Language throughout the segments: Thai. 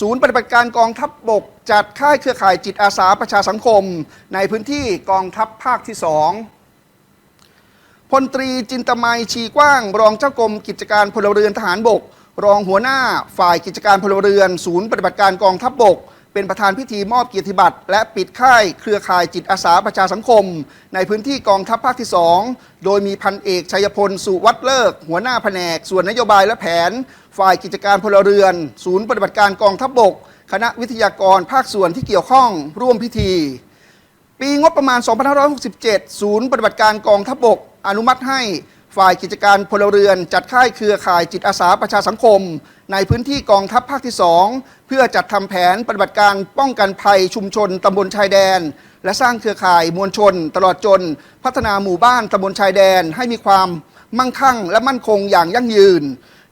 ศูนย์ปฏิบัติการกองทัพบบก จัดค่ายเครือข่ายจิตอาสาประชาสังคม ในพื้นที่กองทัพภาคที่สองพลตรีจินตมัยชีกว้าง รองเจ้ากรมกิจการพลเรือนทหารบก รองหัวหน้าฝ่ายกิจการพลเรือน ศูนย์ปฏิบัติการกองทัพบบก เป็นประธานพิธีมอบเกียรติบัตร และปิดค่ายเครือข่ายจิตอาสาประชาสังคม ในพื้นที่กองทัพภาคที่ 2 โดยมีพันเอกชัยพลสุวัฒน์เลิก หัวหน้าแผนก ส่วนนโยบายและแผน ฝ่ายกิจการพลเรือน ศูนย์ปฏิบัติการกองทัพบบก คณะวิทยากรภาคส่วนที่เกี่ยวข้องร่วมพิธี ปีงบประมาณ 2567 ศูนย์ปฏิบัติการกองทัพบบก อนุมัติให้ ฝ่ายกิจการพลเรือน จัดค่ายเครือข่ายจิตอาสาประชาสังคม ในพื้นที่กองทัพภาคที่ 2 เพื่อจัดทำแผนปฏิบัติการป้องกันภัยชุมชนตำบลชายแดน และสร้างเครือข่ายมวลชน ตลอดจน พัฒนาหมู่บ้านตำบลชายแดน ให้มีความมั่งคั่ง และมั่นคงอย่างยั่งยืน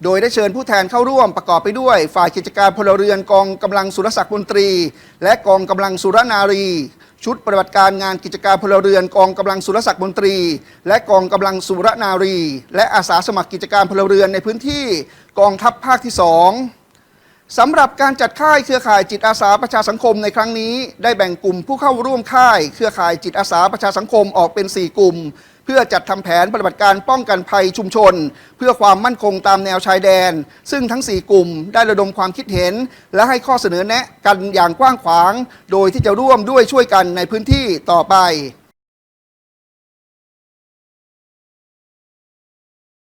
โดยได้เชิญผู้แทนเข้าร่วมประกอบไปด้วย ฝ่ายกิจการพลเรือนกองกำลังสุรศักดิ์มนตรี และกองกำลังสุรนารี ชุดปฏิบัติการงานกิจการพลเรือนกองกำลังสุรศักดิ์มนตรี และกองกำลังสุรนารี และอาสาสมัครกิจการพลเรือนในพื้นที่กองทัพภาคที่สอง สำหรับการจัดค่ายเครือข่ายจิตอาสาประชาสังคมในครั้งนี้ ได้แบ่งกลุ่มผู้เข้าร่วมค่าย เครือข่ายจิตอาสาประชาสังคมออกเป็น 4 กลุ่ม เพื่อจัดทำแผนปฏิบัติการป้องกันภัยชุมชน เพื่อความมั่นคงตามแนวชายแดน ซึ่งทั้ง 4 กลุ่มได้ระดมความคิดเห็น และให้ข้อเสนอแนะกันอย่างกว้างขวาง โดยที่จะร่วมด้วยช่วยกันในพื้นที่ต่อไป